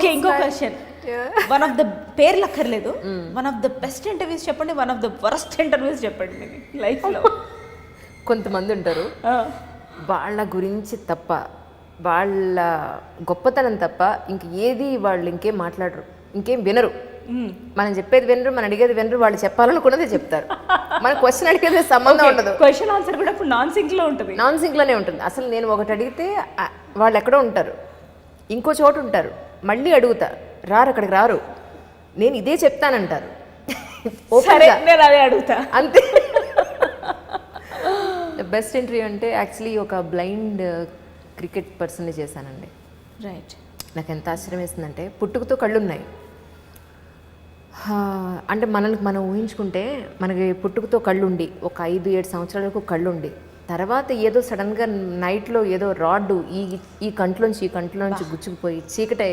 Okay ఇంకో question one of the పేర్లు అక్కర్లేదు. One of the best interviews చెప్పండి one of the worst interviews చెప్పండి లైఫ్లో. కొంతమంది ఉంటారు. వాళ్ళ గురించి తప్ప వాళ్ళ గొప్పతనం తప్ప ఇంక ఏది వాళ్ళు ఇంకేం మాట్లాడరు ఇంకేం వినరు. మనం చెప్పేది వినరు మనం అడిగేది వినరు వాళ్ళు చెప్పాలనుకున్నదే చెప్తారు. మన క్వశ్చన్ అడిగేది సంబంధం ఉండదు. క్వశ్చన్ ఆన్సర్ కూడా ఇప్పుడు నాన్ సింక్లో ఉంటుంది. నాన్ సింక్లోనే ఉంటుంది. అసలు నేను ఒకటి అడిగితే వాళ్ళు ఎక్కడో ఉంటారు. ఇంకో చోటు ఉంటారు. మళ్ళీ అడుగుతా రారు అక్కడికి రారు. నేను ఇదే చెప్తానంటారు. నేను అదే అడుగుతా. అంతే. బెస్ట్ ఇంటర్వ్యూ అంటే యాక్చువల్లీ ఒక బ్లైండ్ క్రికెట్ పర్సన్ని చేశానండి. రైట్ నాకు ఎంత ఆశ్చర్యం వేసిందంటే పుట్టుకతో కళ్ళు ఉన్నాయి అంటే మనల్ని మనం ఊహించుకుంటే మనకి పుట్టుకతో కళ్ళుండి ఒక ఐదు ఏడు సంవత్సరాలకు కళ్ళుండి. తర్వాత ఏదో సడన్గా నైట్లో ఏదో రాడ్డు ఈ ఈ కంట్లోంచి ఈ కంట్లోంచి గుచ్చుకుపోయి చీకటై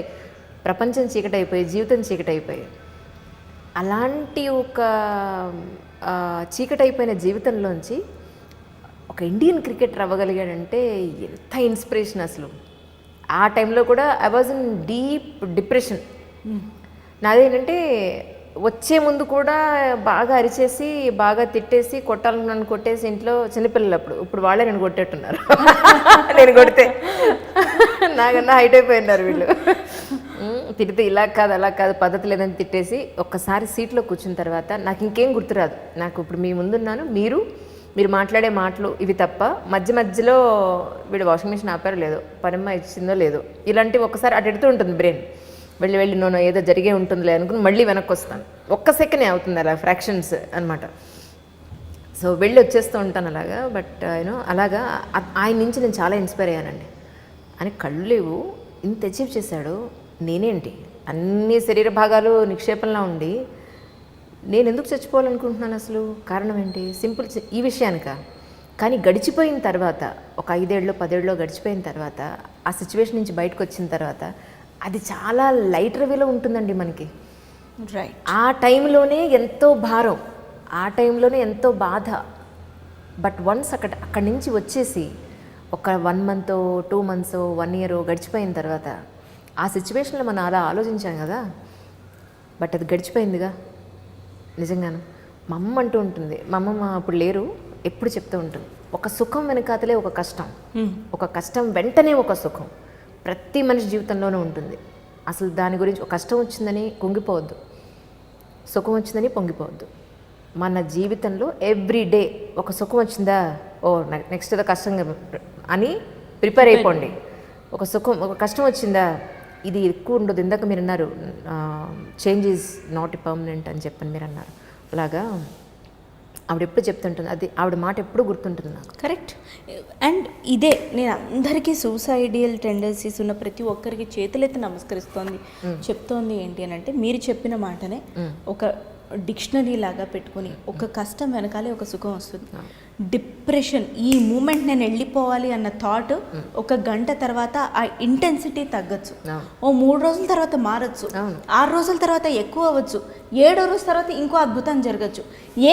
ప్రపంచం చీకటైపోయి జీవితం చీకటైపోయి. అలాంటి ఒక చీకటైపోయిన జీవితంలోంచి ఒక ఇండియన్ క్రికెటర్ అవ్వగలిగాడంటే ఎంత ఇన్స్పిరేషన్ అసలు. ఆ టైంలో కూడా I was in deep depression. నాదేంటంటే వచ్చే ముందు కూడా బాగా అరిచేసి బాగా తిట్టేసి కొట్టాలని నన్ను కొట్టేసి ఇంట్లో చిన్నపిల్లలు అప్పుడు ఇప్పుడు వాళ్ళే నేను కొట్టేట్టున్నారు. నేను కొడితే. నాకన్నా హైట్ అయిపోయినారు వీళ్ళు. తిడితే ఇలా కాదు అలా కాదు పద్ధతి లేదని తిట్టేసి ఒక్కసారి సీట్లో కూర్చున్న తర్వాత నాకు ఇంకేం గుర్తురాదు నాకు ఇప్పుడు మీ ముందున్నాను మీరు మీరు మాట్లాడే మాటలు ఇవి తప్ప మధ్య మధ్యలో వీడు వాషింగ్ మిషన్ ఆపారో లేదో పనిమ్మ ఇచ్చిందో లేదో ఇలాంటివి ఒకసారి అటు ఎడుతూ ఉంటుంది బ్రెయిన్. వెళ్ళి వెళ్ళి నోనో ఏదో జరిగే ఉంటుందిలే అనుకుని మళ్ళీ వెనక్కి వస్తాను. ఒక్క సెకండ్ అవుతుంది అలా ఫ్రాక్షన్స్ అన్నమాట. సో వెళ్ళి వచ్చేస్తూ ఉంటాను అలాగా బట్ uh, యూనో అలాగా ఆయన నుంచి నేను చాలా ఇన్స్పైర్ అయ్యానండి. అని కళ్ళు లేవు ఇంత అచీవ్ చేశాడు నేనేంటి? అన్ని శరీర భాగాలు నిక్షేపంలా ఉండి నేను ఎందుకు చచ్చిపోవాలనుకుంటున్నాను అసలు? కారణం ఏంటి? సింపుల్ ఈ విషయానిక? కానీ గడిచిపోయిన తర్వాత ఒక ఐదేళ్ళు పదేళ్ళు గడిచిపోయిన తర్వాత ఆ సిచ్యువేషన్ నుంచి బయటకు వచ్చిన తర్వాత అది చాలా లైటర్ వేలో ఉంటుందండి మనకి. రైట్ ఆ టైంలోనే ఎంతో భారం ఆ టైంలోనే ఎంతో బాధ. బట్ వన్స్ అక్కడ అక్కడి నుంచి వచ్చేసి ఒక one month two months one year గడిచిపోయిన తర్వాత ఆ సిచ్యువేషన్లో మనం అలా ఆలోచించాం కదా. బట్ అది గడిచిపోయిందిగా. నిజంగాను. మా అమ్మ అంటూ ఉంటుంది. మా అమ్మమ్మ అప్పుడు లేరు. ఎప్పుడు చెప్తూ ఉంటుంది. ఒక సుఖం వెనకాతలే ఒక కష్టం. ఒక కష్టం వెంటనే ఒక సుఖం. ప్రతి మనిషి జీవితంలోనూ ఉంటుంది. అసలు దాని గురించి ఒక కష్టం వచ్చిందని కుంగిపోవద్దు. సుఖం వచ్చిందని పొంగిపోవద్దు. మన జీవితంలో ఎవ్రీ డే ఒక సుఖం వచ్చిందా? ఓ నెక్స్ట్ ఏదో కష్టంగా అని ప్రిపేర్ అయిపోండి. ఒక సుఖం ఒక కష్టం వచ్చిందా? ఇది ఎక్కువ ఉండదు. ఇందాక మీరు అన్నారు చేంజ్ ఈజ్ నాట్ పర్మనెంట్ అని చెప్పని మీరు అన్నారు. అలాగా ఆవిడ ఎప్పుడు చెప్తుంటుంది అది ఆవిడ మాట ఎప్పుడు గుర్తుంటుంది నాకు? కరెక్ట్ అండ్ ఇదే నేను అందరికీ సూసైడియల్ టెండెన్సీస్ ఉన్న ప్రతి ఒక్కరికి చేతులెత్తి నమస్కరిస్తోంది. చెప్తోంది ఏంటి అని అంటే మీరు చెప్పిన మాటనే ఒక డిక్షనరీ లాగా పెట్టుకొని ఒక కష్టం వెనకాలే ఒక సుఖం వస్తుంది. డిప్రెషన్ ఈ మూమెంట్ నేను వెళ్ళిపోవాలి అన్న థాట్ ఒక గంట తర్వాత ఆ ఇంటెన్సిటీ తగ్గచ్చు. ఓ మూడు రోజుల తర్వాత మారచ్చు. ఆరు రోజుల తర్వాత ఎక్కువ అవ్వచ్చు. ఏడో రోజు తర్వాత ఇంకో అద్భుతం జరగచ్చు.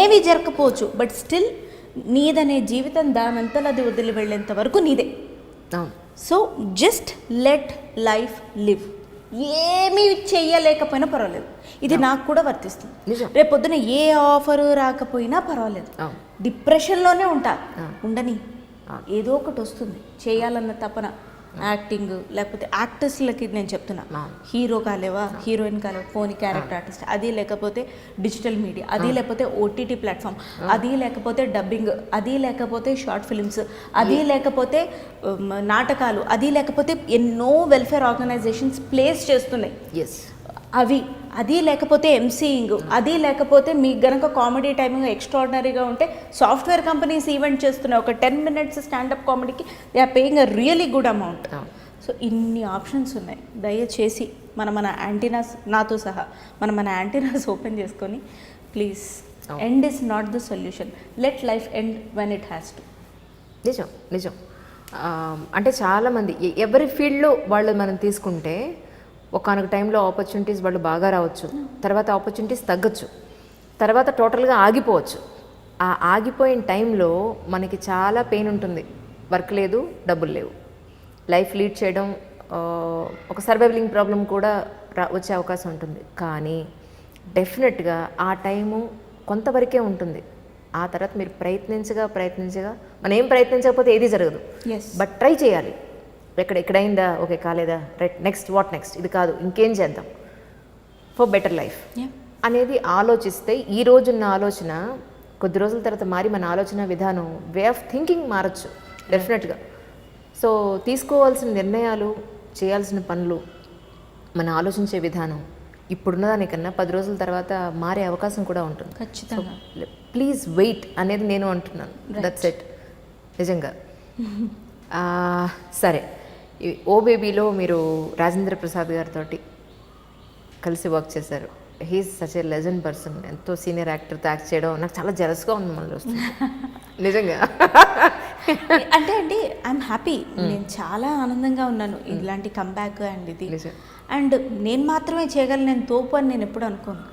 ఏమీ జరగకపోవచ్చు బట్ స్టిల్ నీదనే జీవితం దానంతలో అది వదిలి వెళ్ళేంత వరకు నీదే. So just let life live ఏమీ చెయ్యలేకపోయినా పర్వాలేదు. ఇది నాకు కూడా వర్తిస్తుంది. రేపు పొద్దున ఏ ఆఫర్ రాకపోయినా పర్వాలేదు. డిప్రెషన్లోనే ఉంటా. ఆ. ఉండని. ఏదో ఒకటి వస్తుంది. చేయాలన్న తపన. యాక్టింగ్ లేకపోతే యాక్టర్స్లకి నేను చెప్తున్నా. హీరో కాలేవా? హీరోయిన్ కాలేవా? పోనీ క్యారెక్టర్ ఆర్టిస్ట్ అది లేకపోతే డిజిటల్ మీడియా అది లేకపోతే ఓటీటీ ప్లాట్ఫామ్ అది లేకపోతే డబ్బింగ్ అది లేకపోతే షార్ట్ ఫిల్మ్స్ అది లేకపోతే నాటకాలు. అది లేకపోతే ఎన్నో వెల్ఫేర్ ఆర్గనైజేషన్స్ ప్లేస్ చేస్తున్నాయి. ఎస్ అవి. అది లేకపోతే ఎంసీయింగ్ అది లేకపోతే మీకు గనక కామెడీ టైమింగ్ ఎక్స్ట్రాడినరీగా ఉంటే సాఫ్ట్వేర్ కంపెనీస్ ఈవెంట్ చేస్తున్నాయి ఒక ten minutes standup కామెడీకి they are paying a really good amount. So ఇన్ని ఆప్షన్స్ ఉన్నాయి. దయచేసి మన మన యాంటీనాస్ నాతో సహా మనం మన యాంటీనాస్ ఓపెన్ చేసుకొని please end is not the solution let life end when it has to నిజం నిజం. అంటే చాలామంది ఎవరి ఫీల్డ్లో వాళ్ళు మనం తీసుకుంటే ఒకనొక టైంలో ఆపర్చునిటీస్ వాళ్ళు బాగా రావచ్చు. తర్వాత ఆపర్చునిటీస్ తగ్గచ్చు. తర్వాత టోటల్గా ఆగిపోవచ్చు. ఆ ఆగిపోయిన టైంలో మనకి చాలా పెయిన్ ఉంటుంది. వర్క్ లేదు డబ్బులు లేవు. లైఫ్ లీడ్ చేయడం ఒక సర్వైవలింగ్ ప్రాబ్లం కూడా రా వచ్చే అవకాశం ఉంటుంది. కానీ డెఫినెట్గా ఆ టైము కొంతవరకే ఉంటుంది. ఆ తర్వాత మీరు ప్రయత్నించగా ప్రయత్నించగా మనం ఏం ప్రయత్నించకపోతే ఏది జరగదు. బట్ ట్రై చేయాలి. ఎక్కడ ఎక్కడైందా? ఓకే కాలేదా? Right next what next? ఇది కాదు ఇంకేం చేద్దాం? For better life. అనేది ఆలోచిస్తే ఈ రోజున్న ఆలోచన కొద్ది రోజుల తర్వాత మారి మన ఆలోచన విధానం వే ఆఫ్ థింకింగ్ మారచ్చు డెఫినెట్గా. సో తీసుకోవాల్సిన నిర్ణయాలు చేయాల్సిన పనులు మన ఆలోచించే విధానం ఇప్పుడున్న దానికన్నా పది రోజుల తర్వాత మారే అవకాశం కూడా ఉంటుంది. ఖచ్చితంగా. ప్లీజ్ వెయిట్ అనేది నేను అంటున్నాను. దట్స్ ఎట్ నిజంగా. సరే. ఓ బేబీలో మీరు రాజేంద్ర ప్రసాద్ గారితో కలిసి వర్క్ చేశారు. He's such a legend person ఎంతో సీనియర్ యాక్టర్తో యాక్ట్ చేయడం నాకు చాలా జలస్గా ఉంది వస్తుంది నిజంగా. అంటే అండి ఐఎమ్ హ్యాపీ నేను చాలా ఆనందంగా ఉన్నాను. ఇలాంటి కంబ్యాక్ అండ్ ఇది. అండ్ నేను మాత్రమే చేయగలను నేను తోపు అని నేను ఎప్పుడు అనుకోను.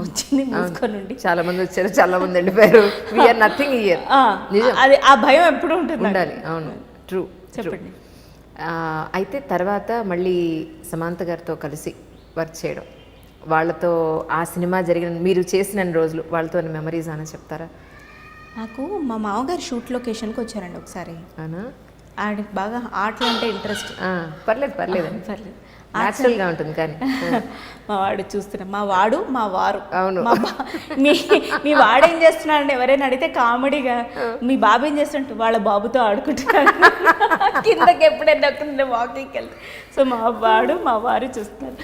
వచ్చింది మూసుకొని చాలా మంది వచ్చారు చాలా మంది వెళ్ళిపోయారు. We are nothing here. అది ఆ భయం ఎప్పుడు ఉంటుంది. ఉండాలి. అవును. ట్రూ చెప్పండి. అయితే తర్వాత మళ్ళీ సమాంత గారితో కలిసి వర్క్ చేయడం. వాళ్ళతో ఆ సినిమా జరిగిన మీరు చేసిన రోజులు వాళ్ళతో మెమరీస్ అని చెప్తారా? నాకు మా మామగారు షూట్ లొకేషన్కి వచ్చారండి ఒకసారి. అవునా? ఆయనకి బాగా ఆటలు అంటే ఇంట్రెస్ట్. పర్లేదు పర్లేదండి. పర్లేదు. న్యాచురల్గా ఉంటుంది కానీ. మా వాడు చూస్తున్నా. మా వాడు మా వారు. అవును. మా మీ వాడు ఏం చేస్తున్నాడు ఎవరైనా అడిగితే కామెడీగా మీ బాబు ఏం చేస్తుంటే వాళ్ళ బాబుతో ఆడుకుంటున్నాడు. కిందకి ఎప్పుడైనా ఎక్కడ వాకింగ్కి వెళ్తే. సో మా వాడు మా వారు చూస్తున్నారు.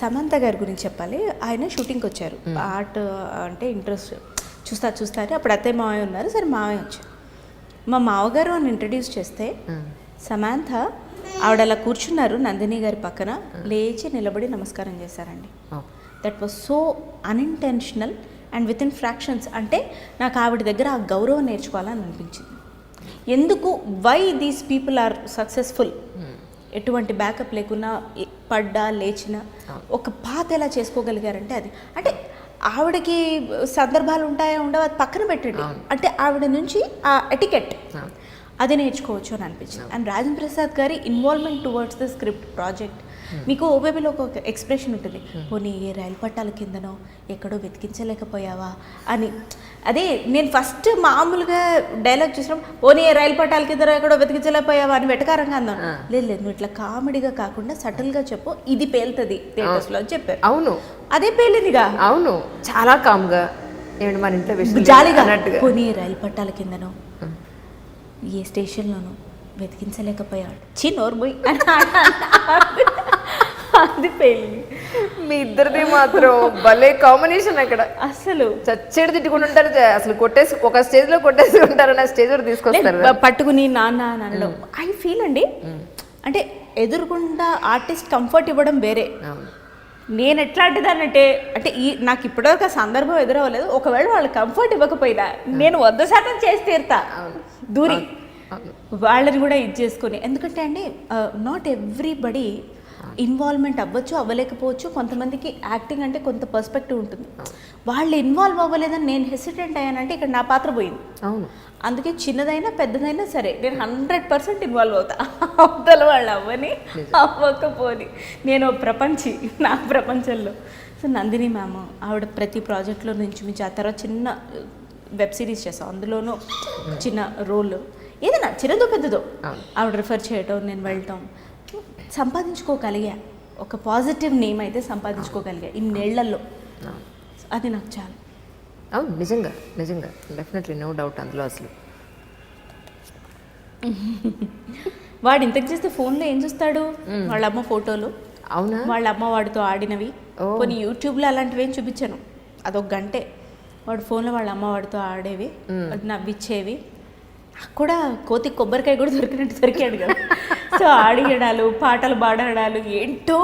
సమంత గారి గురించి చెప్పాలి. ఆయన షూటింగ్కి వచ్చారు. ఆర్ట్ అంటే ఇంట్రెస్ట్. చూస్తా చూస్తారు అప్పుడు అత్తయ్య మావయ్య ఉన్నారు. సరే మావయ్య వచ్చారు. మా మావగారు అని ఇంట్రడ్యూస్ చేస్తే సమాంత ఆవిడ అలా కూర్చున్నారు నందిని గారి పక్కన. లేచి నిలబడి నమస్కారం చేశారండి. That was so unintentional and with in fractions అంటే నాకు ఆవిడ దగ్గర ఆ గౌరవం నేర్చుకోవాలని అనిపించింది. ఎందుకు? Why these people are successful ఎటువంటి బ్యాకప్ లేకున్నా పడ్డా లేచినా ఒక పాత ఎలా చేసుకోగలిగారంటే అది. అంటే ఆవిడకి సందర్భాలు ఉంటాయో ఉండవో? అది పక్కన పెట్టండి. అంటే ఆవిడ నుంచి ఆ ఎటికెట్. అది నేర్చుకోవచ్చు అని అనిపించింది. అండ్ రాజేంద్ర ప్రసాద్ గారి involvement towards the script project మీకు ఓబేబీలో ఒక ఎక్స్ప్రెషన్ ఉంటుంది. పోనీ ఏ రైలు పట్టాల కిందనో ఎక్కడో వెతికించలేకపోయావా? అని. అదే నేను ఫస్ట్ మామూలుగా డైలాగ్ చూసినప్పుడు పోనీ ఏ రైలు పట్టాల కిందనో ఎక్కడో వెతికించలేకపోయావా? అని వెటకారంగా అన్నాను. లేదు లేదు నువ్వు ఇట్లా కామెడీగా కాకుండా సటిల్గా చెప్పు. ఇది పేలుతుంది థియేటర్స్లో అని చెప్పారు. అవును. అదే పేలిందిగా. అవును. చాలా కామ్గా మన ఇంట్లో జాలిగా. అన్నట్టుగా. పోనీ రైలు పట్టాల కిందనో ఏ స్టేషన్లోనూ వెతికించలేకపోయాడు. చి నోర్మోయ్. అది పెళ్ళి మీ ఇద్దరిది మాత్రం భలే కాంబినేషన్ అక్కడ. అసలు. చచ్చేడు తిట్టుకుని ఉంటారు అసలు కొట్టేసి ఒక స్టేజ్లో కొట్టేసి ఉంటారు నా స్టేజ్ వరకు తీసుకొస్తారు పట్టుకుని నాన్న అనడం. ఐ ఫీల్ అండి అంటే ఎదురుకుండా ఆర్టిస్ట్ కంఫర్ట్ ఇవ్వడం వేరే. నేను ఎట్లాంటిదానంటే అంటే ఈ నాకు ఇప్పటివరకు ఆ సందర్భం ఎదురవ్వలేదు. ఒకవేళ వాళ్ళు కంఫర్ట్ ఇవ్వకపోయినా నేను వంద శాతం చేసి తీరుతా. దూరి. వాళ్ళని కూడా ఇది చేసుకొని. ఎందుకంటే అండి నాట్ ఎవ్రీబడి ఇన్వాల్వ్మెంట్ అవ్వచ్చు అవ్వలేకపోవచ్చు. కొంతమందికి యాక్టింగ్ అంటే కొంత పర్స్పెక్టివ్ ఉంటుంది. వాళ్ళు ఇన్వాల్వ్ అవ్వలేదని నేను హెసిటెంట్ అయ్యానంటే ఇక్కడ నా పాత్ర పోయింది. అవును. అందుకే చిన్నదైనా పెద్దదైనా సరే నేను హండ్రెడ్ పర్సెంట్ ఇన్వాల్వ్ అవుతా. అవతల వాళ్ళు అవ్వని అవ్వకపోని. నేను ప్రపంచి నా ప్రపంచంలో. సో నందిని మ్యామ్ ఆవిడ ప్రతి ప్రాజెక్ట్లో నుంచి మించి ఆ తర్వాత చిన్న వెబ్ సిరీస్ చేసాం అందులోనూ చిన్న రోల్. ఏదైనా చిన్నదో పెద్దదో. ఆవిడ రిఫర్ చేయటం నేను వెళ్ళటం. సంపాదించుకోగలిగా. ఒక పాజిటివ్ నేమ్ అయితే సంపాదించుకోగలిగా ఇన్నేళ్ళలో. అది నాకు చాలు. అవును నిజంగా నిజంగా. డెఫినెట్లీ నో డౌట్ అందులో అసలు. వాడు ఇంతకు చేస్తే ఫోన్లో ఏం చూస్తాడు? వాళ్ళ అమ్మ ఫోటోలు. అవునా? వాళ్ళ అమ్మ వాడితో ఆడినవి. కొన్ని యూట్యూబ్లో అలాంటివి ఏం చూపించాను. అదొక గంటే. వాడు ఫోన్లో వాళ్ళ అమ్మ వాడితో ఆడేవి. నవ్విచ్చేవి. కూడా కోతి కొబ్బరికాయ కూడా దొరికినట్టు దొరికాడు కదా. సో ఆడియడాలు పాటలు పాడడాలు ఏంటో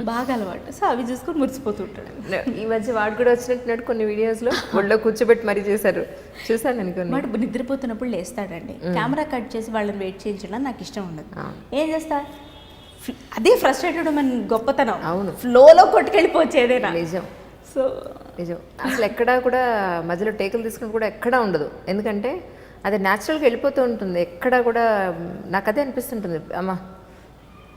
బాగా అలవాటు. సో అవి చూసుకొని మురిసిపోతుంటాడు ఈ మధ్య వాడు కూడా వచ్చినట్టున్నాడు కొన్ని వీడియోస్లో. ఒళ్ళో కూర్చోబెట్టి మరీ చేశారు. చూసాను అనుకోని వాడు నిద్రపోతున్నప్పుడు లేస్తాడండి. కెమెరా కట్ చేసి వాళ్ళని వెయిట్ చేయించడం నాకు ఇష్టం ఉండదు. ఏం చేస్తా? అదే ఫ్రస్ట్రేటెడ్ మన గొప్పతనం. అవును. ఫ్లోలో కొట్టుకెళ్ళిపోవచ్చేదేనా నిజం. సో నిజం. అసలు ఎక్కడా కూడా మధ్యలో టేకులు తీసుకుని కూడా ఎక్కడా ఉండదు. ఎందుకంటే అది న్యాచురల్గా వెళ్ళిపోతూ ఉంటుంది. ఎక్కడా కూడా నాకు అదే అనిపిస్తుంటుంది. అమ్మా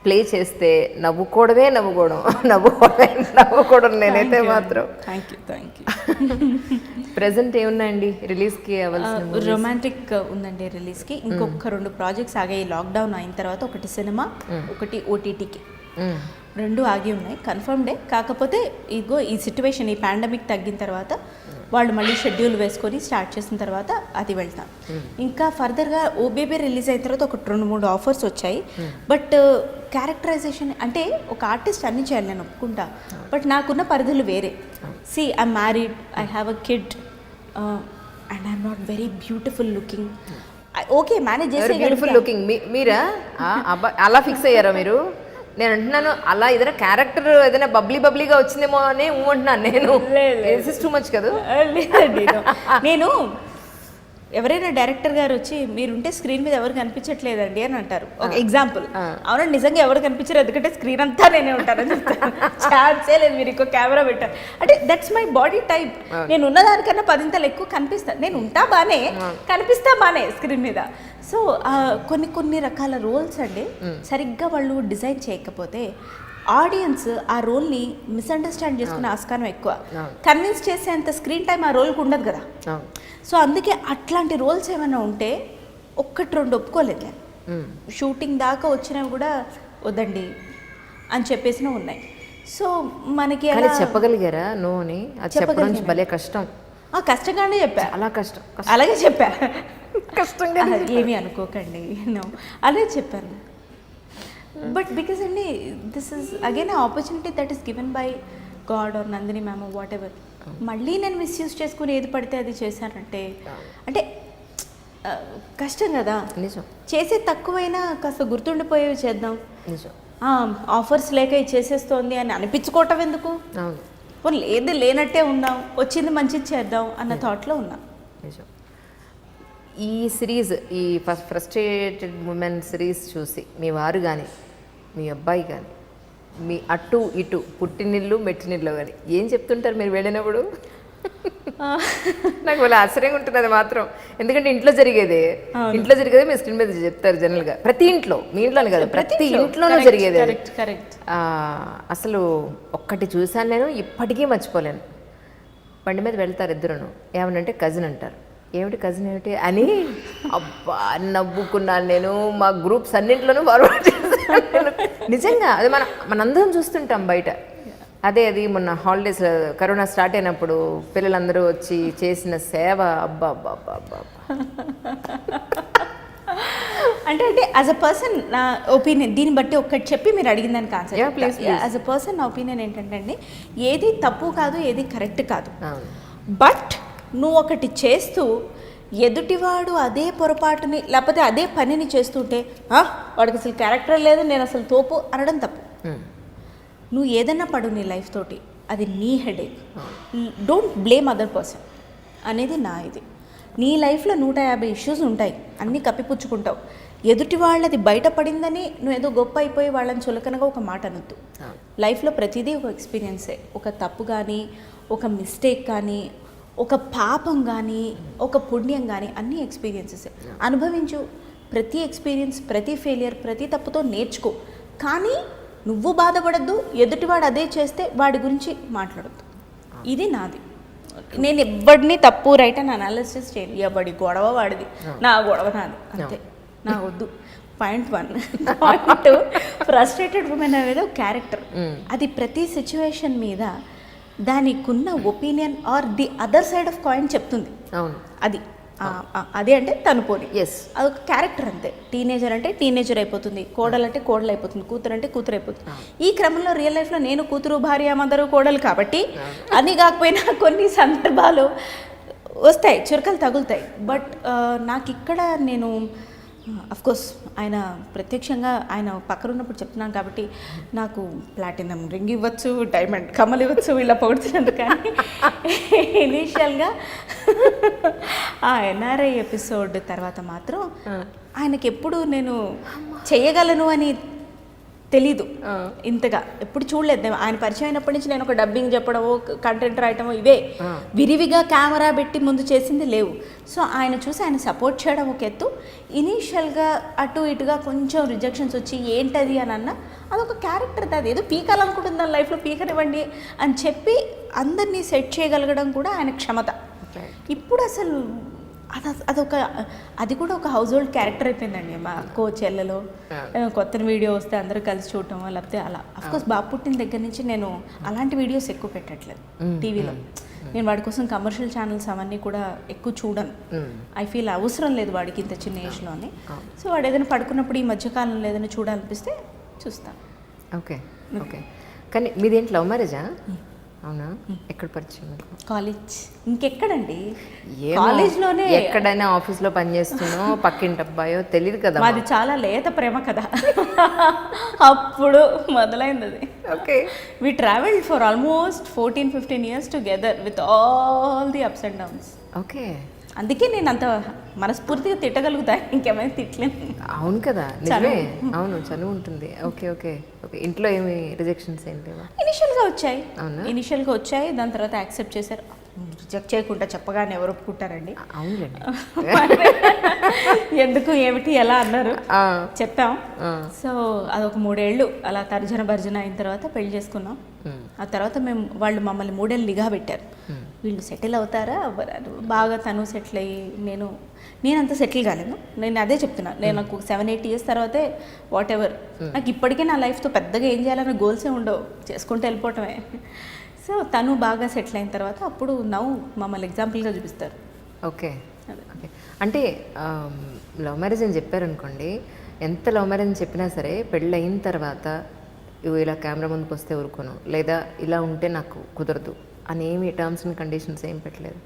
ప్లే చేస్తే నవ్వుకోవడమే నవ్వుకోవడం. నవ్వుకోవడమే నవ్వుకోవడం నేనైతే మాత్రం. Thank you thank you present ఏమున్నాయండి? రిలీజ్కి అవ్వాల్సిన రొమాంటిక్ ఉందండి రిలీజ్కి ఇంకొక రెండు ప్రాజెక్ట్స్ ఆగాయి. లాక్డౌన్ అయిన తర్వాత ఒకటి సినిమా ఒకటి ఓటీటీకి. రెండు ఆగి ఉన్నాయి. కన్ఫర్మ్డే కాకపోతే ఇగో ఈ సిచ్యువేషన్ ఈ పాండమిక్ తగ్గిన తర్వాత వాళ్ళు మళ్ళీ షెడ్యూల్ వేసుకొని స్టార్ట్ చేసిన తర్వాత అది వెళ్తాం. ఇంకా ఫర్దర్గా ఓబేబీ రిలీజ్ అయిన తర్వాత ఒక రెండు మూడు ఆఫర్స్ వచ్చాయి. బట్ క్యారెక్టరైజేషన్ అంటే ఒక ఆర్టిస్ట్ అన్ని చేయాలి నేను ఒప్పుకుంటా. బట్ నాకున్న పరిధులు వేరే. See I married I have a kid and I'm not very beautiful looking okay manage ఎవరు బ్యూటిఫుల్ చేసే లుకింగ్ మీరా? అలా ఫిక్స్ అయ్యారా మీరు? నేను అంటున్నాను అలా ఏదైనా క్యారెక్టర్ ఏదైనా బబ్లీ బబ్లీగా వచ్చిందేమో అని అంటున్నాను నేను. టూ మచ్ కదా. నేను ఎవరైనా డైరెక్టర్ గారు వచ్చి మీరుంటే స్క్రీన్ మీద ఎవరు కనిపించట్లేదండి అని అంటారు. ఒక ఎగ్జాంపుల్ అవునండి నిజంగా ఎవరు కనిపించరు ఎందుకంటే స్క్రీన్ అంతా నేనే ఉంటానని చెప్తాను ఛాన్సే లేదు మీరు ఇంకో కెమెరా పెట్టారు. అంటే దట్స్ మై బాడీ టైప్ నేను ఉన్నదానికన్నా పదింతలు ఎక్కువ కనిపిస్తాను నేను ఉంటా బానే కనిపిస్తా బానే స్క్రీన్ మీద. సో కొన్ని కొన్ని రకాల రోల్స్ అండి. సరిగ్గా వాళ్ళు డిజైన్ చేయకపోతే ఆడియన్స్ ఆ రోల్ని మిస్అండర్స్టాండ్ చేసుకునే ఆస్కారం ఎక్కువ. కన్విన్స్ చేసేంత స్క్రీన్ టైం ఆ రోల్కి ఉండదు కదా. సో అందుకే అట్లాంటి రోల్స్ ఏమైనా ఉంటే ఒక్కటి రెండు ఒప్పుకోలేదు నేను. షూటింగ్ దాకా వచ్చినవి కూడా వద్దండి అని చెప్పేసిన ఉన్నాయి. సో మనకి అలా చెప్పగలిగారా నో అని చెప్పడం భలే కష్టం. కష్టంగానే చెప్పా. కష్టం. కష్టం. అలాగే చెప్పా. కష్టంగా ఏమీ అనుకోకండి నో అదే చెప్పాను. బట్ బికాస్ అండి this is again opportunity that is given by God or Nandini ma'am whatever మళ్ళీ నేను మిస్యూజ్ చేసుకుని ఏది పడితే అది చేశానంటే అంటే కష్టం కదా. నిజం. చేసే తక్కువైనా కాస్త గుర్తుండిపోయేవి చేద్దాం. నిజం. ఆఫర్స్ లేక ఇది చేసేస్తోంది అని అనిపించుకోవటం ఎందుకు? లేదు లేనట్టే ఉందాం వచ్చింది మంచిది చేద్దాం అన్న థాట్లో ఉన్నా. నిజం. ఈ సిరీస్ ఈ ఫస్ట్ ఫ్రస్ట్రేటెడ్ ఉమెన్ సిరీస్ చూసి మీ వారు కానీ మీ అబ్బాయి కానీ మీ అటు ఇటు పుట్టినిల్లు మెట్టినిల్లు కానీ ఏం చెప్తుంటారు మీరు వెళ్ళినప్పుడు? నాకు వాళ్ళ ఆశ్చర్యంగా ఉంటుంది అది మాత్రం. ఎందుకంటే ఇంట్లో జరిగేదే. ఇంట్లో జరిగేదే మీ స్క్రీన్ మీద చెప్తారు జనరల్గా. ప్రతి ఇంట్లో మీ ఇంట్లోనే కాదు ప్రతి ఇంట్లోనూ జరిగేది అసలు ఒక్కటి చూశాను నేను ఇప్పటికీ మర్చిపోలేను. బండి మీద వెళ్తారు ఇద్దరును. ఏమనంటే కజిన్ అంటారు. ఏమిటి కజిన్ ఏమిటి అని అబ్బా నవ్వుకున్నాను నేను. మా గ్రూప్స్ అన్నింటిలోనూ ఫార్వర్డ్ చేశాను. నిజంగా అది మన మనందరం చూస్తుంటాం బయట. అదే అది మొన్న హాలిడేస్ కరోనా స్టార్ట్ అయినప్పుడు పిల్లలందరూ వచ్చి చేసిన సేవ. అబ్బా అబ్బా అబ్బా అబ్బా. అంటే అంటే యాజ్ అ పర్సన్ నా ఒపీనియన్ దీన్ని బట్టి ఒక్కటి చెప్పి మీరు అడిగిన దానికి ఆన్సర్ యాజ్ అ పర్సన్ నా ఒపీనియన్ ఏంటంటే అండి ఏది తప్పు కాదు ఏది కరెక్ట్ కాదు. బట్ నువ్వు ఒకటి చేస్తూ ఎదుటివాడు అదే పొరపాటుని లేకపోతే అదే పనిని చేస్తుంటే "ఆ, వాడికి అసలు క్యారెక్టర్ లేదు నేను అసలు తోపు అనడం తప్పు. నువ్వు ఏదన్నా పడు నీ లైఫ్ తోటి అది నీ headache don't blame other person అనేది నా ఇది. నీ లైఫ్లో నూట యాభై ఇష్యూస్ ఉంటాయి అన్నీ కప్పిపుచ్చుకుంటావు. ఎదుటి వాళ్ళది బయటపడిందని నువ్వు ఏదో గొప్ప అయిపోయి వాళ్ళని చులకనగా ఒక మాట అనొద్దు. లైఫ్లో ప్రతిదీ ఒక ఎక్స్పీరియన్సే ఒక తప్పు కానీ ఒక మిస్టేక్ కానీ ఒక పాపం కానీ ఒక పుణ్యం కానీ అన్ని ఎక్స్పీరియన్సెస్ అనుభవించు. ప్రతి ఎక్స్పీరియన్స్ ప్రతి ఫెయిలియర్ ప్రతి తప్పుతో నేర్చుకో. కానీ నువ్వు బాధపడద్దు ఎదుటివాడు అదే చేస్తే వాడి గురించి మాట్లాడద్దు. ఇది నాది. నేను ఎవడిని తప్పు రైట్ అని అనాలిసిస్ చేయను. ఎవడి గొడవ వాడిది. నా గొడవ నాది. అంతే. నా వద్దు point one point two frustrated women అనేది ఒక క్యారెక్టర్ అది ప్రతి సిచ్యువేషన్ మీద దానికున్న opinion or the other side of coin చెప్తుంది. అవును. అది. అది అంటే తను పోని. ఎస్ అదొక క్యారెక్టర్ అంతే. టీనేజర్ అంటే టీనేజర్ అయిపోతుంది. కోడలు అంటే కోడలు అయిపోతుంది. కూతురు అంటే కూతురు అయిపోతుంది. ఈ క్రమంలో రియల్ లైఫ్లో నేను కూతురు భార్య మదరు కోడలు కాబట్టి అన్నీ కాకపోయినా కొన్ని సందర్భాలు వస్తాయి. చురకలు తగులుతాయి. బట్ నాకు ఇక్కడ నేను కోర్స్ ఆయన ప్రత్యక్షంగా ఆయన పక్కన ఉన్నప్పుడు చెప్తున్నాను కాబట్టి నాకు ప్లాటినం రింగ్ ఇవ్వచ్చు డైమండ్ కమ్మలు ఇవ్వచ్చు ఇలా పొగుడుతున్నందుకు కానీ ఇనీషియల్గా ఆ ఎన్ఆర్ఐ ఎపిసోడ్ తర్వాత మాత్రం ఆయనకి ఎప్పుడు నేను చేయగలను అని తెలీదు. ఇంతగా. ఎప్పుడు చూడలేదు. ఆయన పరిచయం అయినప్పటి నుంచి నేను ఒక డబ్బింగ్ చెప్పడమో కంటెంట్ రాయటమో ఇవే. విరివిగా కెమెరా పెట్టి ముందు చేసింది లేవు. సో ఆయన చూసి ఆయన సపోర్ట్ చేయడం ఒక ఎత్తు. ఇనీషియల్గా అటు ఇటుగా కొంచెం రిజెక్షన్స్ వచ్చి ఏంటది? అని అన్న. అదొక క్యారెక్టర్ అది ఏదో పీకాలనుకుంటుంది దాని లైఫ్లో పీకనివ్వండి అని చెప్పి అందరినీ సెట్ చేయగలగడం కూడా ఆయన క్షమత. ఇప్పుడు అసలు అది అదొక అది కూడా ఒక హౌస్ హోల్డ్ క్యారెక్టర్ అయిపోయిందండి మా అక్కో చెల్లెలో కొత్త వీడియో వస్తే అందరూ కలిసి చూడటం లేకపోతే అలా. కోర్స్ బాబు పుట్టిన దగ్గర నుంచి నేను అలాంటి వీడియోస్ ఎక్కువ పెట్టట్లేదు టీవీలో. నేను వాడి కోసం కమర్షియల్ ఛానల్స్ అవన్నీ కూడా ఎక్కువ చూడను. ఐ ఫీల్ అవసరం లేదు వాడికి ఇంత చిన్న ఏజ్లోని సో వాడు ఏదైనా పడుకున్నప్పుడు ఈ మధ్యకాలంలో ఏదైనా చూడాలనిపిస్తే చూస్తాను ఓకే ఓకే. కానీ మీదేంటి లవ్ మ్యారేజా అవునా? ఎక్కడ పరిచయం? కాలేజ్. ఇంకెక్కడండి? ఏమో, కాలేజ్లోనే ఎక్కడైనా ఆఫీస్లో పనిచేస్తున్నో పక్కింటి అబ్బాయో తెలియదు కదా మాది చాలా లేత ప్రేమ కదా. అప్పుడు మొదలైంది అది okay. We travelled for almost fourteen fifteen years together with all the ups and downs okay. అందుకే నేను అంత మనస్ఫూర్తిగా తిట్టగలుగుతా ఇంకేమైనా తిట్టలేను అవును కదా. నిజమే. అవును చనువు ఉంటుంది. Okay okay. ఓకే ఇంట్లో ఏమి రిజెక్షన్స్ ఏం లేవా? ఇనిషియల్గా వచ్చాయి. అవునా? ఇనిషియల్గా వచ్చాయి. దాని తర్వాత యాక్సెప్ట్ చేశారు. రిజెక్ట్ చేయకుండా చెప్పగానే ఎవరు ఒప్పుకుంటారండి? అవునులేండి. ఎందుకు ఏమిటి ఎలా అన్నారు? చెప్పాం. సో అదొక మూడేళ్ళు. అలా తర్జన భర్జన అయిన తర్వాత పెళ్ళి చేసుకున్నాం. ఆ తర్వాత మేము వాళ్ళు మమ్మల్ని మూడేళ్ళు నిఘా పెట్టారు. వీళ్ళు సెటిల్ అవుతారా? అవ్వరా అని. బాగా తను సెటిల్ అయ్యి నేను నేను అంత సెటిల్ కాలేను. నేను అదే చెప్తున్నా. నేను నాకు సెవెన్ ఎయిట్ ఇయర్స్ తర్వాతే వాట్ ఎవర్ నాకు ఇప్పటికే నా లైఫ్తో పెద్దగా ఏం చేయాలన్న గోల్సే ఉండవు. చేసుకుంటూ వెళ్ళిపోవటమే. సో తను బాగా సెటిల్ అయిన తర్వాత అప్పుడు నవ్వు మమ్మల్ని ఎగ్జాంపుల్గా చూపిస్తారు. ఓకే. ఓకే. అంటే లవ్ మ్యారేజ్ అని చెప్పారనుకోండి ఎంత లవ్ మ్యారేజ్ అని చెప్పినా సరే పెళ్ళి అయిన తర్వాత ఇవి ఇలా కెమెరా ముందుకు వస్తే ఊరుకోను. లేదా ఇలా ఉంటే నాకు కుదరదు. అని ఏమి టర్మ్స్ అండ్ కండిషన్స్ ఏం పెట్టలేదు.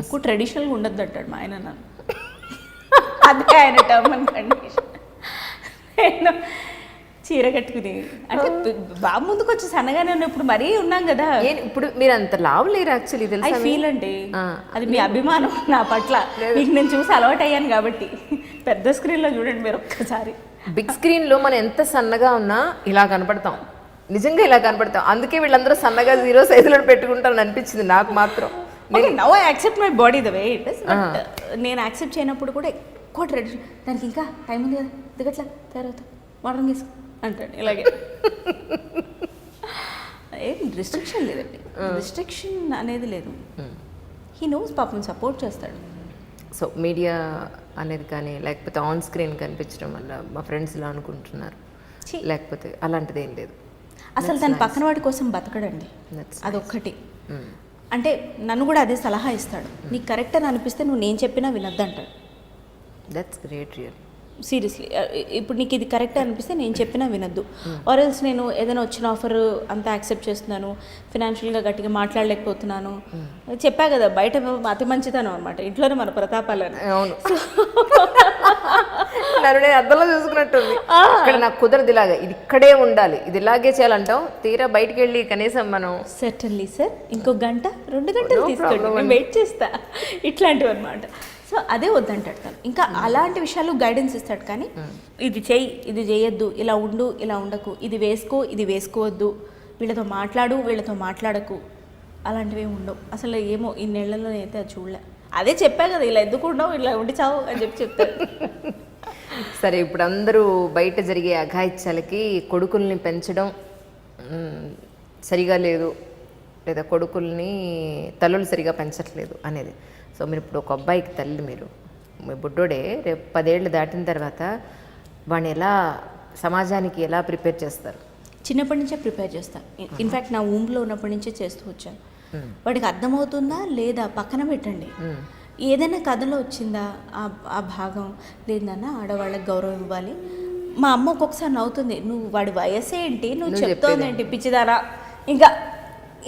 ఎక్కువ ట్రెడిషనల్గా ఉండద్దు అంటాడు మా ఆయన నన్ను. అదే ఆయన టర్మ్ అండ్ కండిషన్ నేను చీర కట్టుకుని అంటే బాబు ముందుకు వచ్చి సన్నగానే ఉన్నప్పుడు మరీ ఉన్నాం కదా. ఇప్పుడు మీరు అంత లావు లేరు యాక్చువల్లీ ఐ తెలుసా ఫీల్ అండి. అది మీ అభిమానం నా పట్ల. మీకు నేను చూసి అలవాటు అయ్యాను కాబట్టి. పెద్ద స్క్రీన్లో చూడండి మీరు ఒక్కసారి. బిగ్ స్క్రీన్లో మనం ఎంత సన్నగా ఉన్నా ఇలా కనపడతాం. నిజంగా ఇలా కనపడతాం. అందుకే వీళ్ళందరూ సన్నగా జీరో సైజులో పెట్టుకుంటారని అనిపించింది నాకు మాత్రం. Okay now I accept my body the way it is నేను యాక్సెప్ట్ చేయనప్పుడు కూడా ఎక్కువ ట్రెడిషన్ దానికి ఇంకా టైం ఉంది కదా దిగట్లా తర్వాత వాటర్ తీసుకో అంటాడు ఇలాగే. ఏం రిస్ట్రిక్షన్ లేదండి. రిస్ట్రిక్షన్ అనేది లేదు. హీ నోస్ పాపం సపోర్ట్ చేస్తాడు. సో మీడియా అనేది కానీ లేకపోతే ఆన్ స్క్రీన్ కనిపించడం వల్ల మా ఫ్రెండ్స్ ఇలా అనుకుంటున్నారు. లేకపోతే అలాంటిది ఏం లేదు. అసలు తన పక్కన వాడి కోసం బతకడండి. అదొక్కటి. అంటే నన్ను కూడా అదే సలహా ఇస్తాడు. నీకు కరెక్ట్ అని అనిపిస్తే నువ్వు నేను చెప్పినా వినొద్దంటాడు. That's great real seriously. ఇప్పుడు నీకు ఇది కరెక్ట్ అనిపిస్తే నేను చెప్పినా వినొద్దు. ఆర్ ఎల్స్ నేను ఏదైనా వచ్చిన ఆఫర్ అంతా యాక్సెప్ట్ చేస్తున్నాను. ఫినాన్షియల్గా గట్టిగా మాట్లాడలేకపోతున్నాను. చెప్పా కదా బయట అతి మంచితనం అనమాట ఇంట్లోనే మన ప్రతాపాలని అవును. నేను అద్దంలో చూసుకున్నట్టుంది. ఇక్కడ నాకు కుదరదు ఇలాగా. ఇది ఇక్కడే ఉండాలి. ఇది ఇలాగే చేయాలంటాం తీరా బయటికి వెళ్ళి కనీసం మనం సర్టన్లీ సార్ ఇంకో గంట రెండు గంటలు తీసుకోండి. వెయిట్ చేస్తా. ఇట్లాంటివి అనమాట సో అదే వద్దంటాడు తను. ఇంకా అలాంటి విషయాలు గైడెన్స్ ఇస్తాడు కానీ ఇది చెయ్యి ఇది చేయొద్దు ఇలా ఉండు ఇలా ఉండకు ఇది వేసుకో ఇది వేసుకోవద్దు వీళ్ళతో మాట్లాడు వీళ్ళతో మాట్లాడకు అలాంటివి ఉండవు. అసలు ఏమో ఇన్నేళ్ళలో అయితే అది చూడలే. అదే చెప్పా కదా ఇలా ఎందుకు ఉండవు ఇలా ఉండి చావు అని చెప్పి చెప్తాడు. సరే ఇప్పుడు అందరూ బయట జరిగే అఘాయిత్యాలకి కొడుకుల్ని పెంచడం సరిగా లేదు. లేదా కొడుకుల్ని తల్లులు సరిగా పెంచట్లేదు అనేది. సో మీరు ఇప్పుడు ఒక అబ్బాయికి తల్లి మీరు. మీ బుడ్డోడే రేపు పదేళ్ళు దాటిన తర్వాత వాడిని ఎలా సమాజానికి ఎలా ప్రిపేర్ చేస్తారు? చిన్నప్పటి నుంచే ప్రిపేర్ చేస్తాను ఇన్ఫ్యాక్ట్ నా ఊంలో ఉన్నప్పటి నుంచే చేస్తూ వచ్చాను. వాడికి అర్థమవుతుందా లేదా పక్కన పెట్టండి. ఏదైనా కథలో వచ్చిందా ఆ ఆ భాగం? లేదన్నా ఆడవాళ్ళకి గౌరవం ఇవ్వాలి. మా అమ్మ ఒక్కొక్కసారి నవ్వుతుంది నువ్వు వాడి వయసు ఏంటి? నువ్వు చెప్తోంది ఏంటి? పిచ్చిదారా ఇంకా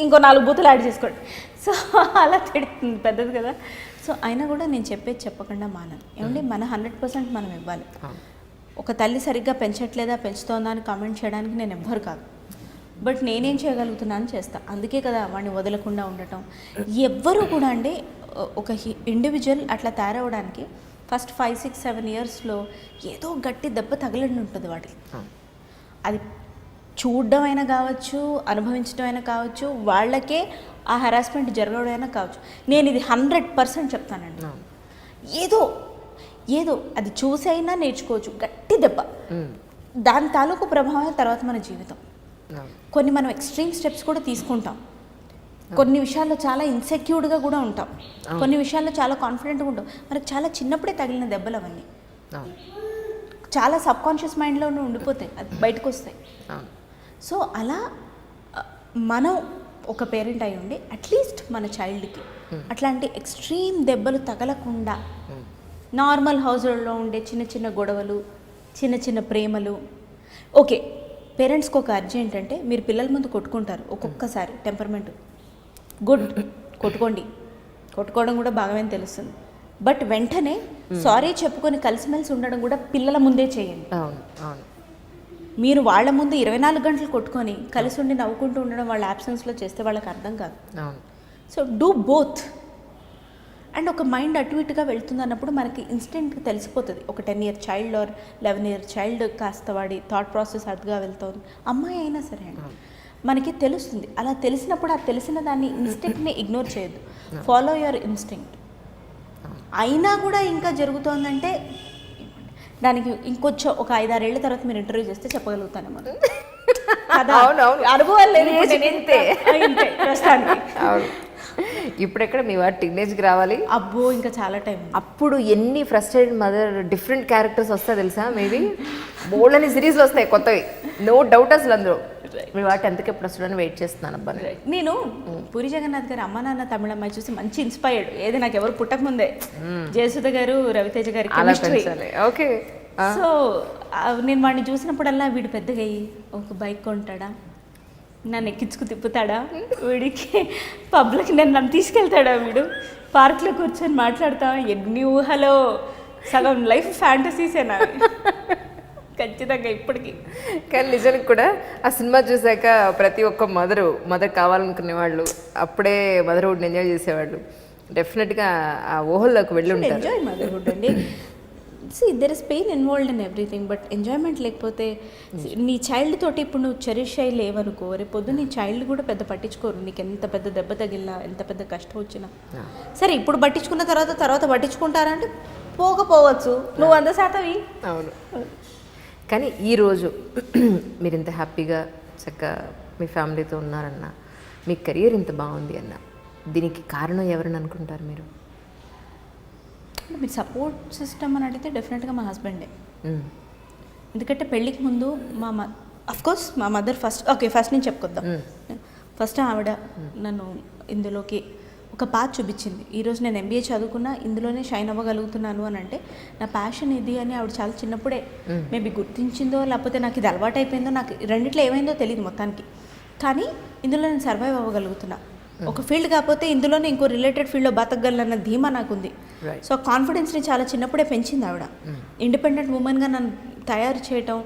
ఇంకో నాలుగు బూతులు యాడ్ చేసుకోండి. సో అలా తిడుతుంది పెద్దది కదా. సో అయినా కూడా నేను చెప్పేది చెప్పకుండా మానను. ఏమంటే మన హండ్రెడ్ పర్సెంట్ మనం ఇవ్వాలి. ఒక తల్లి సరిగ్గా పెంచట్లేదా పెంచుతోందా అని కామెంట్ చేయడానికి నేను ఎవ్వరు కాదు. బట్ నేనేం చేయగలుగుతున్నాను చేస్తా. అందుకే కదా వాడిని వదలకుండా ఉండటం. ఎవ్వరు కూడా అండి ఒక ఇండివిజువల్ అట్లా తయారవడానికి ఫస్ట్ ఫైవ్ సిక్స్ సెవెన్ ఇయర్స్లో ఏదో గట్టి దెబ్బ తగిలిండి ఉంటుంది వాటికి అది చూడడం అయినా కావచ్చు అనుభవించడం అయినా కావచ్చు వాళ్ళకే ఆ హెరాస్మెంట్ జరగడం అయినా కావచ్చు. నేను ఇది హండ్రెడ్ పర్సెంట్ చెప్తానండి. ఏదో ఏదో అది చూసైనా నేర్చుకోవచ్చు. గట్టి దెబ్బ. దాని తాలూకు ప్రభావమే తర్వాత మన జీవితం. కొన్ని మనం ఎక్స్ట్రీమ్ స్టెప్స్ కూడా తీసుకుంటాం. కొన్ని విషయాల్లో చాలా ఇన్సెక్యూర్డ్గా కూడా ఉంటాం. కొన్ని విషయాల్లో చాలా కాన్ఫిడెంట్గా ఉంటాం. మనకు చాలా చిన్నప్పుడే తగిలిన దెబ్బలు అవన్నీ. అవును. చాలా సబ్ కాన్షియస్ మైండ్లోనే ఉండిపోతాయి. అది బయటకు వస్తాయి సో అలా మనం ఒక పేరెంట్ అయి ఉండి అట్లీస్ట్ మన చైల్డ్కి అట్లాంటి ఎక్స్ట్రీమ్ దెబ్బలు తగలకుండా నార్మల్ హౌస్లో ఉండే చిన్న చిన్న గొడవలు చిన్న చిన్న ప్రేమలు. ఓకే పేరెంట్స్కి ఒక అర్జీ ఏంటంటే మీరు పిల్లల ముందు కొట్టుకుంటారు ఒక్కొక్కసారి టెంపర్మెంట్ గుడ్ కొట్టుకోండి. కొట్టుకోవడం కూడా బాగానే తెలుస్తుంది. బట్ వెంటనే సారీ చెప్పుకొని కలిసిమెలిసి ఉండడం కూడా పిల్లల ముందే చేయండి. అవును అవును. మీరు వాళ్ళ ముందు ఇరవై నాలుగు గంటలు కొట్టుకొని కలిసి ఉండి నవ్వుకుంటూ ఉండడం వాళ్ళ యాబ్సెన్స్లో చేస్తే వాళ్ళకి అర్థం కాదు. సో డూ బోత్ అండ్ ఒక మైండ్ అటు ఇటుగా వెళ్తుంది అన్నప్పుడు మనకి ఇన్స్టెంట్గా తెలిసిపోతుంది. ఒక ten year child or eleven year child కాస్త వాడి థాట్ ప్రాసెస్ అటుగా వెళ్తుంది. అమ్మాయి అయినా సరే అండి. మనకి తెలుస్తుంది. అలా తెలిసినప్పుడు ఆ తెలిసిన దాన్ని ఇన్స్టింక్ట్ని ఇగ్నోర్ చేయొద్దు. ఫాలో యువర్ ఇన్స్టింక్ట్ అయినా కూడా ఇంకా జరుగుతోందంటే దానికి ఇంకొంచెం ఒక ఐదారేళ్ళ తర్వాత మీరు ఇంటర్వ్యూ చేస్తే చెప్పగలుగుతానేమో కదా? అవును, అవును. అనుభవం లేదు ప్రస్తుతానికి ఇప్పుడెక్కడ మీ వాడు టీనేజ్కి రావాలి? అబ్బో ఇంకా చాలా టైం. అప్పుడు ఎన్ని ఫ్రస్ట్రేటెడ్ మదర్ డిఫరెంట్ క్యారెక్టర్స్ వస్తాయి తెలుసా? మేబీ బోల్డ్ అని సిరీస్లు వస్తాయి కొత్తవి. నో డౌట్ అసలు అందరూ మీ వాడు టెన్త్కి ఎప్పుడు వస్తుందని వెయిట్ చేస్తున్నాను అబ్బా నేను. నేను పూరి జగన్నాథ్ గారి అమ్మ నాన్న తమిళ అమ్మాయి చూసి మంచి ఇన్స్పైర్డ్ ఏది నాకు ఎవరు పుట్టక ముందే. జయసుధ గారు రవితేజ గారి కెమిస్ట్రీ ఓకే సో నేను వాడిని చూసినప్పుడల్లా వీడు పెద్దగా అయ్యి ఒక బైక్ కొంటాడా? నన్ను ఎక్కించుకు తిప్పుతాడా? వీడికి పబ్లిక్ నేను నన్ను తీసుకెళ్తాడా వీడు? పార్క్లో కూర్చొని మాట్లాడతా ఎన్ని ఊహలో? సగం లైఫ్ ఫ్యాంటసీసేనా? ఖచ్చితంగా ఇప్పటికీ. కానీ నిజానికి కూడా ఆ సినిమా చూసాక ప్రతి ఒక్క మదరు మదర్ కావాలనుకునే వాళ్ళు అప్పుడే మదర్హుడ్ని ఎంజాయ్ చేసేవాళ్ళు. డెఫినెట్గా ఆ ఊహల్లోకి వెళ్ళి ఉంటారు. ఎంజాయ్ మదర్హుడ్ అండి. See there is pain involved in everything but enjoyment లేకపోతే see, నీ చైల్డ్ తోటి ఇప్పుడు నువ్వు చెరిష్ అయ్యి లేవనుకో రేపు పొద్దు నీ చైల్డ్ కూడా పెద్ద పట్టించుకోరు. నీకు ఎంత పెద్ద దెబ్బ తగిలినా ఎంత పెద్ద కష్టం వచ్చినా. సరే ఇప్పుడు పట్టించుకున్న తర్వాత తర్వాత పట్టించుకుంటారంటే పోకపోవచ్చు. నువ్వు వంద శాతం. అవును. కానీ ఈరోజు మీరు ఇంత హ్యాపీగా చక్కగా మీ ఫ్యామిలీతో ఉన్నారన్న మీ కెరియర్ ఇంత బాగుంది అన్న దీనికి కారణం ఎవరని అనుకుంటారు మీరు? మీరు సపోర్ట్ సిస్టమ్ అని అడిగితే డెఫినెట్గా మా హస్బెండే. ఎందుకంటే పెళ్ళికి ముందు మా మ కోర్స్ మా మదర్ ఫస్ట్ ఓకే ఫస్ట్ నేను చెప్పుకొద్దాం. ఫస్ట్ ఆవిడ నన్ను ఇందులోకి ఒక పాత్ చూపించింది. ఈరోజు నేను ఎంబీఏ చదువుకున్నా ఇందులోనే షైన్ అవ్వగలుగుతున్నాను అని అంటే నా ప్యాషన్ ఇది అని ఆవిడ చాలా చిన్నప్పుడే మేబీ గుర్తించిందో లేకపోతే నాకు ఇది అలవాటు అయిపోయిందో నాకు రెండిట్లో ఏమైందో తెలియదు మొత్తానికి. కానీ ఇందులో నేను సర్వైవ్ అవ్వగలుగుతున్నా. ఒక ఫీల్డ్ కాకపోతే ఇందులోనే ఇంకో రిలేటెడ్ ఫీల్డ్లో బతకగలన్న ధీమా నాకుంది. సో కాన్ఫిడెన్స్ని చాలా చిన్నప్పుడే పెంచింది ఆవిడ. ఇండిపెండెంట్ ఉమెన్గా నన్ను తయారు చేయటం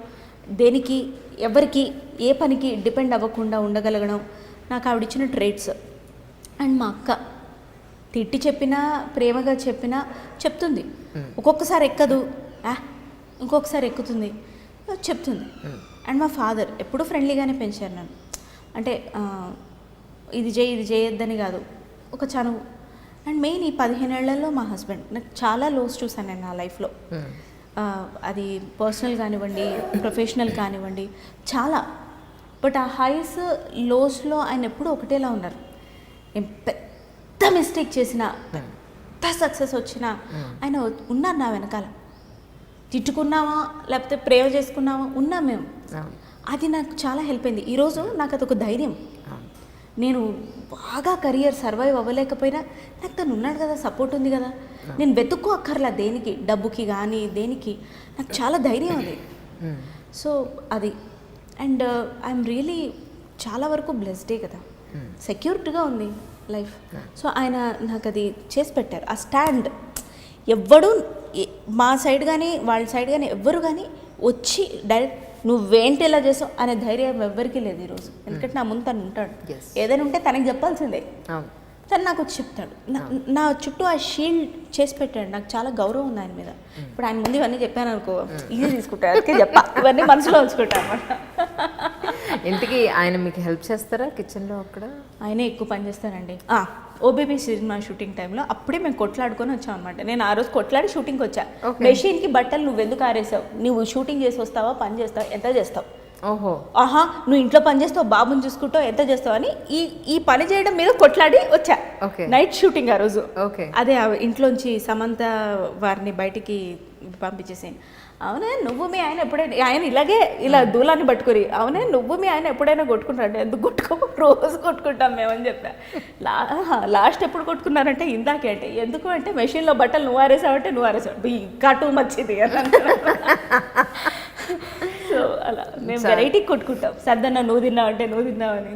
దేనికి ఎవరికి ఏ పనికి డిపెండ్ అవ్వకుండా ఉండగలగడం నాకు ఆవిడ ఇచ్చిన ట్రేడ్స్ అండ్ మా అక్క తిట్టి చెప్పినా ప్రేమగా చెప్పినా చెప్తుంది. ఒక్కొక్కసారి ఎక్కదు. ఇంకొకసారి ఎక్కుతుంది. చెప్తుంది. అండ్ మా ఫాదర్ ఎప్పుడూ ఫ్రెండ్లీగానే పెంచారు నన్ను. అంటే ఇది చేయి ఇది చేయొద్దని కాదు. ఒక చనువు. అండ్ మెయిన్ ఈ పదిహేనేళ్ళలో మా హస్బెండ్ నాకు చాలా లోస్ చూసాను నేను నా లైఫ్లో. ఆ, అది పర్సనల్ కానివ్వండి ప్రొఫెషనల్ కానివ్వండి చాలా. బట్ ఆ హైస్ లోస్లో ఆయన ఎప్పుడూ ఒకటేలా ఉన్నారు. నేను పెద్ద మిస్టేక్ చేసిన పెద్ద సక్సెస్ వచ్చినా ఆయన ఉన్నారు నా వెనకాల. తిట్టుకున్నామా లేకపోతే ప్రేమ చేసుకున్నామా ఉన్నాం మేము. అది నాకు చాలా హెల్ప్ అయింది. ఈరోజు నాకు అదొక ధైర్యం. నేను బాగా కెరియర్ సర్వైవ్ అవ్వలేకపోయినా నాకు తను ఉన్నాడు కదా సపోర్ట్ ఉంది కదా. నేను వెతుక్కో అక్కర్లా దేనికి డబ్బుకి కానీ దేనికి. నాకు చాలా ధైర్యం అది. సో అది. అండ్ uh, ఐఎమ్ రియలీ చాలా వరకు బ్లెస్డే కదా. సెక్యూర్డ్గా ఉంది లైఫ్ సో ఆయన నాకు అది చేసి పెట్టారు. ఆ స్టాండ్ ఎవ్వడూ మా సైడ్ కానీ వాళ్ళ సైడ్ కానీ ఎవ్వరు కానీ వచ్చి డైరెక్ట్ నువ్వేంటి ఇలా చేసావు అనే ధైర్యం ఎవ్వరికీ లేదు ఈరోజు. ఎందుకంటే నా ముందు తను ఉంటాడు. ఏదైనా ఉంటే తనకి చెప్పాల్సిందే. తను నాకు వచ్చి చెప్తాడు. నా- నా చుట్టూ ఆ షీల్డ్ చేసి పెట్టాడు. నాకు చాలా గౌరవం ఉంది ఆయన మీద. ఇప్పుడు ఆయన ముందు ఇవన్నీ చెప్పాను అనుకో ఇది తీసుకుంటాను అందుకే చెప్పా. ఇవన్నీ మనసులో ఉంచుకుంటా అనమాట ఇంటికి ఆయన మీకు హెల్ప్ చేస్తారా కిచెన్లో అక్కడ? ఆయనే ఎక్కువ పని చేస్తారండి. ఓబీబీ సినిమా షూటింగ్ టైంలో అప్పుడే మేము కొట్లాడుకొని వచ్చాం అనమాట నేను ఆ రోజు కొట్లాడి షూటింగ్కి వచ్చా. మెషిన్కి బట్టలు నువ్వు ఎందుకు ఆరేసావు? నువ్వు షూటింగ్ చేసి వస్తావా? పని చేస్తావా? ఎంత చేస్తావు? ఓహో. ఆహా నువ్వు ఇంట్లో పని చేస్తావు బాబుని చూసుకుంటావు ఎంత చేస్తావు అని ఈ ఈ పని చేయడం మీద కొట్లాడి వచ్చా. Okay. నైట్ షూటింగ్ ఆ రోజు. ఓకే. అదే ఇంట్లోంచి సమంత వారిని బయటికి పంపించేసి అవునే నువ్వు మీ ఆయన ఎప్పుడైనా ఆయన ఇలాగే ఇలా దూలాన్ని పట్టుకుని అవునే నువ్వు మీ ఆయన ఎప్పుడైనా కొట్టుకుంటాడు? ఎందుకు కొట్టుకో రోజు కొట్టుకుంటాం మేమని చెప్పా. లా లాస్ట్ ఎప్పుడు కొట్టుకున్నారంటే ఇందాకే అంటే. ఎందుకు అంటే మెషిన్లో బట్టలు నువ్వు ఆరేసావంటే నువ్వు ఆరేసావు. ఇంకా టూ మచ్చిది సో అలా మేము వెరైటీ కొట్టుకుంటాం. సర్దన్న నువ్వు తిన్నావు అంటే నువ్వు తిన్నావని.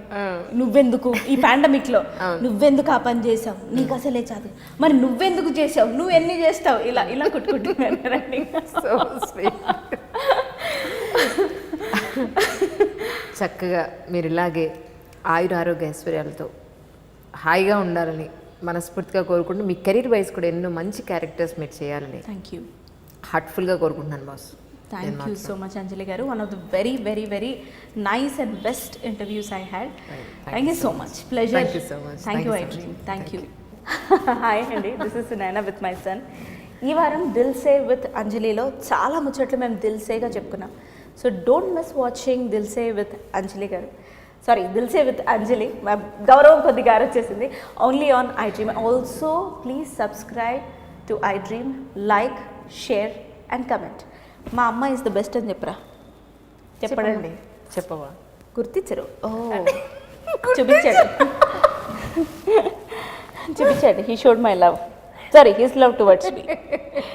నువ్వెందుకు? ఈ పాండమిక్లో నువ్వెందుకు ఆ పని చేసావు నీకు అసలే చాదు మరి నువ్వెందుకు చేసావు నువ్వు ఎన్ని చేస్తావు? ఇలా ఇలా స్వీట్ చక్కగా మీరు ఇలాగే ఆయుర ఆరోగ్య ఐశ్వర్యాలతో హాయిగా ఉండాలని మనస్ఫూర్తిగా కోరుకుంటూ మీ కెరీర్ వైజ్ కూడా ఎన్నో మంచి క్యారెక్టర్స్ మీరు చేయాలని థ్యాంక్ యూ హార్ట్ఫుల్గా కోరుకుంటున్నాను boss thank you so much Anjali గారు. One of the very very very nice and best interviews I had thank you so much pleasure Thank you so much. Thank Thank you you I. Dream thank you hi అండి this is Naina with my son ఈ వారం Dil Se with అంజలిలో చాలా ముచ్చట్లు మేము దిల్ సేగా చెప్పుకున్నాం. So don't miss watching Dil Se with Anjali గారు. Sorry Dil Se with Anjali. మా గౌరవం కొద్దిగా వచ్చేసింది only on I dream also please subscribe to I dream like share and comment మా అమ్మ ఇస్ ద బెస్ట్ అని చెప్పరా? చెప్పడండి చెప్పవా? గుర్తించరు. ఓ. చూపించాడు. చూపించాడు. He showed my love sorry his love towards me